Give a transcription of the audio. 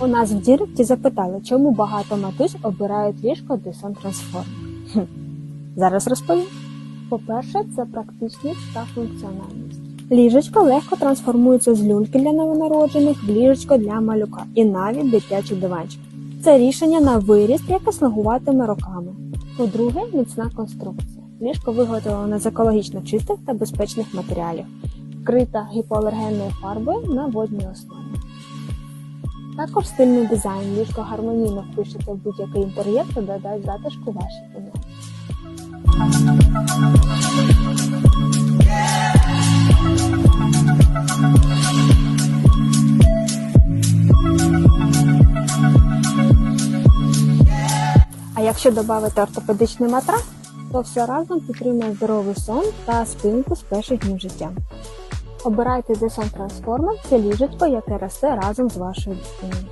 У нас в Діректі запитали, чому багато матусь обирають ліжко Dyson Transform. Зараз розповім. По-перше, це практичність та функціональність. Ліжечко легко трансформується з люльки для новонароджених в ліжечко для малюка і навіть дитячий диванчик. Це рішення на виріст, яке слугуватиме роками. По-друге, міцна конструкція. Ліжко виготовлено з екологічно чистих та безпечних матеріалів, вкрита гіпоалергенною фарбою на водній основі. Також стильний дизайн ліжко гармонійно впишеться в будь-який інтер'єр та додасть затишку вашій кімнаті. А якщо додати ортопедичний матрас, то все разом підтримує здоровий сон та спинку з перших днів життя. Обирайте Design Transformer – це ліжечко, яке росте разом з вашою дитиною.